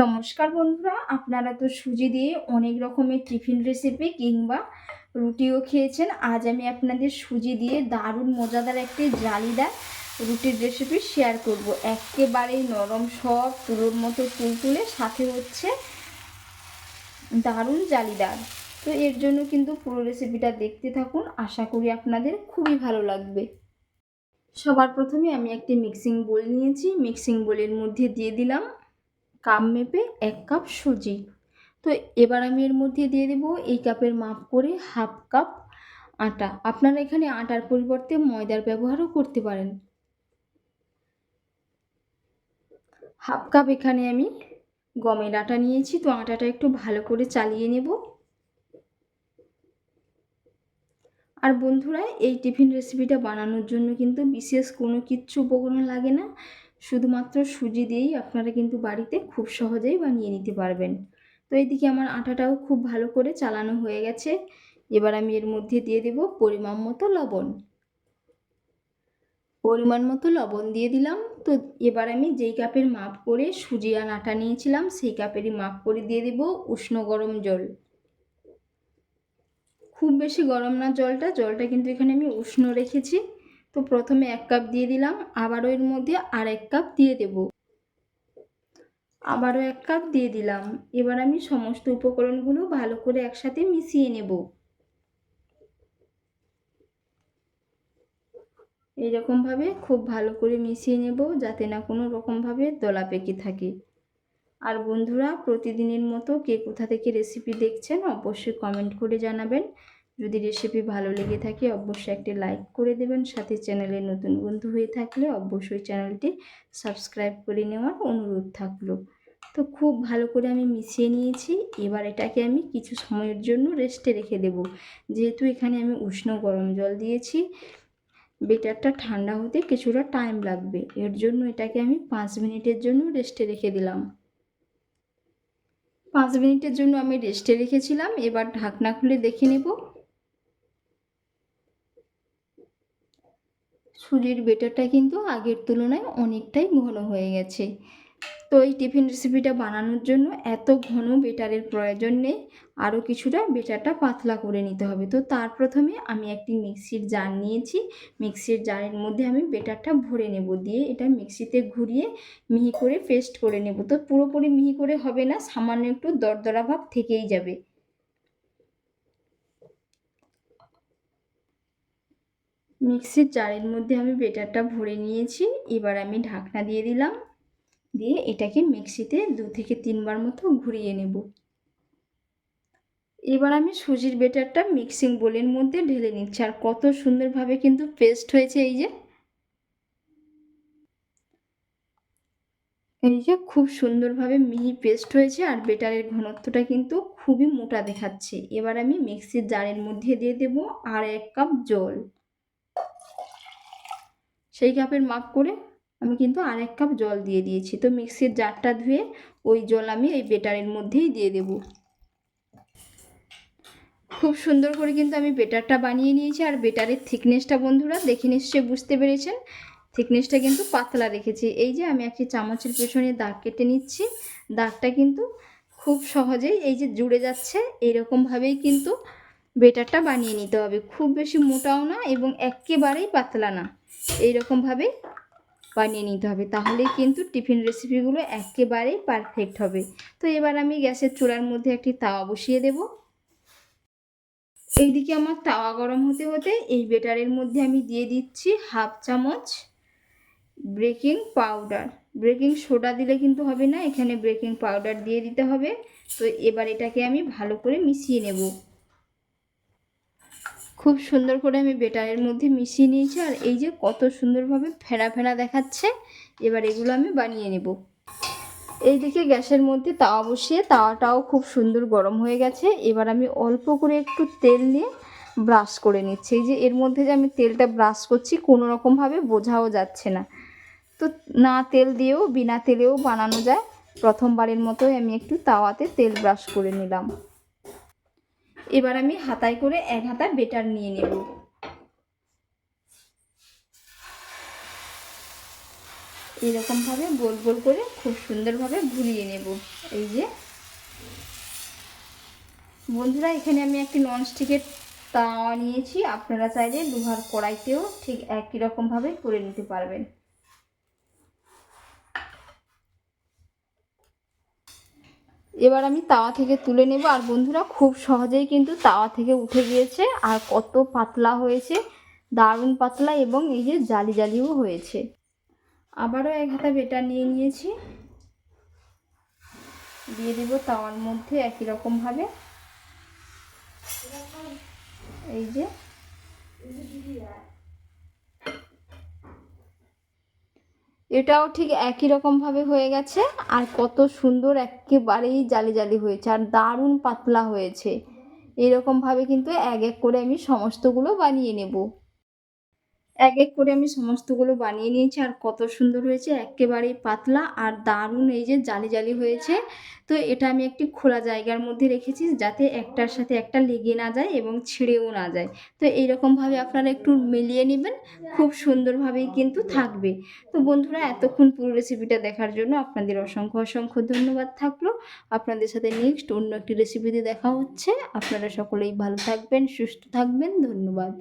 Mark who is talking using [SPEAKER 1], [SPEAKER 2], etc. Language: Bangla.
[SPEAKER 1] নমস্কার বন্ধুরা, আপনারা তো সুজি দিয়ে অনেক রকমের টিফিন রেসিপি কিংবা রুটিও খেয়েছেন। আজ আমি আপনাদের সুজি দিয়ে দারুণ মজাদার একটি জালিদার রুটির রেসিপি শেয়ার করব। একেবারেই নরম সব তুলোর মতো তুলতুলে সাথে হচ্ছে দারুণ জালিদার। তো এর জন্য কিন্তু পুরো রেসিপিটা দেখতে থাকুন, আশা করি আপনাদের খুবই ভালো লাগবে। সবার প্রথমে আমি একটি মিক্সিং বোল নিয়েছি। মিক্সিং বোলের মধ্যে দিয়ে দিলাম কাপ মেপে এক কাপ সুজি। তো এবার আমি এর মধ্যে দিয়ে দেবো এই কাপের মাপ করে হাফ কাপ আটা। আপনারা এখানে আটার পরিবর্তে ময়দার ব্যবহারও করতে পারেন। হাফ কাপ এখানে আমি গমের আটা নিয়েছি, তো আটাটা একটু ভালো করে চালিয়ে নেব। আর বন্ধুরা, এই টিফিন রেসিপিটা বানানোর জন্য কিন্তু বিশেষ কোনো কিচ্ছু উপকরণ লাগে না। শুধুমাত্র সুজি দিয়েই আপনারা কিন্তু বাড়িতে খুব সহজেই বানিয়ে নিতে পারবেন। তো এইদিকে আমার আটাটাও খুব ভালো করে চালানো হয়ে গেছে। এবার আমি এর মধ্যে দিয়ে দেব পরিমাণ মতো লবণ। পরিমাণ মতো লবণ দিয়ে দিলাম। তো এবার আমি যেই কাপের মাপ করে সুজি আর আটা নিয়েছিলাম, সেই কাপেরই মাপ করে দিয়ে দেব উষ্ণ গরম জল। খুব বেশি গরম না জলটা জলটা কিন্তু এখানে আমি উষ্ণ রেখেছি। তো প্রথমে এক কাপ দিয়ে দিলাম, আবারও এর মধ্যে আর এক কাপ দিয়ে দেব। আবারও এক কাপ দিয়ে দিলাম। এবার আমি সমস্ত উপকরণগুলো ভালো করে একসাথে মিশিয়ে নেব। এইরকমভাবে খুব ভালো করে মিশিয়ে নেব, যাতে না কোনো রকমভাবে দলা পেকে থাকে। আর বন্ধুরা, প্রতিদিনের মতো কে কোথা থেকে রেসিপি দেখছেন, অবশ্যই কমেন্ট করে জানাবেন। যদি রেসিপি ভালো লেগে থাকে, অবশ্যই একটি লাইক করে দেবেন। সাথে চ্যানেলে নতুন বন্ধু হয়ে থাকলে অবশ্যই চ্যানেলটি সাবস্ক্রাইব করে নেওয়ার অনুরোধ থাকল। তো খুব ভালো করে আমি মিশিয়ে নিয়েছি। এবার এটাকে আমি কিছু সময়ের জন্য রেস্টে রেখে দেব। যেহেতু এখানে আমি উষ্ণ গরম জল দিয়েছি, বেটারটা ঠান্ডা হতে কিছুটা টাইম লাগবে। এর জন্য এটাকে আমি পাঁচ মিনিটের জন্য রেস্টে রেখে দিলাম। পাঁচ মিনিটের জন্য আমি রেস্টে রেখেছিলাম। এবার ঢাকনা খুলে দেখে নেব। সুজির বেটারটা কিন্তু আগের তুলনায় অনেকটাই ঘন হয়ে গেছে। তো এই টিফিন রেসিপিটা বানানোর জন্য এত ঘন বেটারের প্রয়োজন নেই, আরও কিছুটা বেটারটা পাতলা করে নিতে হবে। তো তার প্রথমে আমি একটি মিক্সির জার নিয়েছি। মিক্সির জারের মধ্যে আমি বেটারটা ভরে নেব দিয়ে এটা মিক্সিতে ঘুরিয়ে মিহি করে পেস্ট করে নেব। তো পুরোপুরি মিহি করে হবে না, সামান্য একটু দরদরা ভাব থেকেই যাবে। মিক্সির জারের মধ্যে আমি বেটারটা ভরে নিয়েছি। এবার আমি ঢাকনা দিয়ে দিলাম। দিয়ে এটাকে মিক্সিতে দু থেকে তিনবার মতো ঘুরিয়ে নেব। এবার আমি সুজির বেটারটা মিক্সিং বোলের মধ্যে ঢেলে নিচ্ছি। আর কত সুন্দরভাবে কিন্তু পেস্ট হয়েছে এই যে। এই যে খুব সুন্দরভাবে মিহি পেস্ট হয়েছে আর বেটারের ঘনত্বটা কিন্তু খুবই মোটা দেখাচ্ছে। এবার আমি মিক্সির জারের মধ্যে দিয়ে দেব আর এক কাপ জল। সেই কাপের মাপ করে আমি কিন্তু আর এক কাপ জল দিয়ে দিয়েছি। তো মিক্সির জারটা ধুয়ে ওই জল আমি এই বেটারের মধ্যেই দিয়ে দেব। খুব সুন্দর করে কিন্তু আমি বেটারটা বানিয়ে নিয়েছি আর বেটারের থিকনেসটা বন্ধুরা দেখে নিশ্চয়ই বুঝতে পেরেছেন। থিকনেসটা কিন্তু পাতলা রেখেছি। এই যে আমি একটি চামচের পেছনে দাগ কেটে নিচ্ছি। দাগটা কিন্তু খুব সহজেই এই যে জুড়ে যাচ্ছে, এইরকমভাবেই কিন্তু বেটারটা বানিয়ে নিতে হবে। খুব বেশি মোটাও না এবং একেবারেই পাতলা না। এইরকমভাবে বানিয়ে নিতে হবে। তাহলেই কিন্তু টিফিন রেসিপিগুলো একেবারেই পারফেক্ট হবে। তো এবার আমি গ্যাসের চুলার মধ্যে একটি তাওয়া বসিয়ে দেব। এইদিকে আমার তাওয়া গরম হতে হতে এই বেটারের মধ্যে আমি দিয়ে দিচ্ছি হাফ চামচ ব্রেকিং পাউডার ব্রেকিং সোডা দিলে কিন্তু হবে না, এখানে ব্রেকিং পাউডার দিয়ে দিতে হবে। তো এবার এটাকে আমি ভালো করে মিশিয়ে নেব। খুব সুন্দর করে আমি বেটারের মধ্যে মিশিয়ে নিয়েছি আর এই যে কত সুন্দরভাবে ফেনা ফেনা দেখাচ্ছে, এবার এগুলো আমি বানিয়ে নেব। এই দিকে গ্যাসের মধ্যে তাওয়া বসিয়ে, তাওয়াটাও খুব সুন্দর গরম হয়ে গেছে। এবার আমি অল্প করে একটু তেল নিয়ে ব্রাশ করে নিচ্ছি। এই যে এর মধ্যে যে আমি তেলটা ব্রাশ করছি, কোনো রকমভাবে বোঝাও যাচ্ছে না। তো না তেল দিয়েও, বিনা তেলেও বানানো যায়। প্রথমবারের মতোই আমি একটু তাওয়াতে তেল ব্রাশ করে নিলাম। এবার আমি হাতায় করে এক হাতা বেটার নিয়ে নেব। এরকমভাবে গোল গোল করে খুব সুন্দরভাবে ঘুরিয়ে নেব। এই যে। বন্ধুরা, এখানে আমি একটি ননস্টিকের তাওয়া নিয়েছি। আপনারা চাইলে লোহার কড়াইতেও ঠিক একই রকমভাবে করে নিতে পারবেন। এবার আমি তাওয়া থেকে তুলে নেব। আর বন্ধুরা, খুব সহজেই কিন্তু তাওয়া থেকে উঠে গিয়েছে। আর কত পাতলা হয়েছে, দারুণ পাতলা এবং এই যে জালি জালিও হয়েছে। আবারও এক হাতা বেটার নিয়ে নিয়েছি। দিয়ে দেবো তাওয়ার মধ্যে একই রকমভাবে এই যে এটাও ঠিক একই রকমভাবে হয়ে গেছে। আর কত সুন্দর একেবারেই জালি জালি হয়েছে আর দারুণ পাতলা হয়েছে। এরকমভাবে কিন্তু এক এক করে আমি সমস্তগুলো বানিয়ে নেব। এক এক করে আমি সমস্তগুলো বানিয়ে নিয়েছি আর কত সুন্দর হয়েছে, একেবারেই পাতলা আর দারুণ এই যে জালি জালি হয়েছে। তো এটা আমি একটি খোলা জায়গার মধ্যে রেখেছি যাতে একটার সাথে একটা লেগে না যায় এবং ছিঁড়েও না যায়। তো এইরকমভাবে আপনারা একটু মিলিয়ে নেবেন, খুব সুন্দরভাবেই কিন্তু থাকবে। তো বন্ধুরা, এতক্ষণ পুরো রেসিপিটা দেখার জন্য আপনাদের অসংখ্য অসংখ্য ধন্যবাদ থাকল। আপনাদের সাথে নেক্সট অন্য একটি রেসিপিতে দেখা হচ্ছে। আপনারা সকলেই ভালো থাকবেন, সুস্থ থাকবেন, ধন্যবাদ।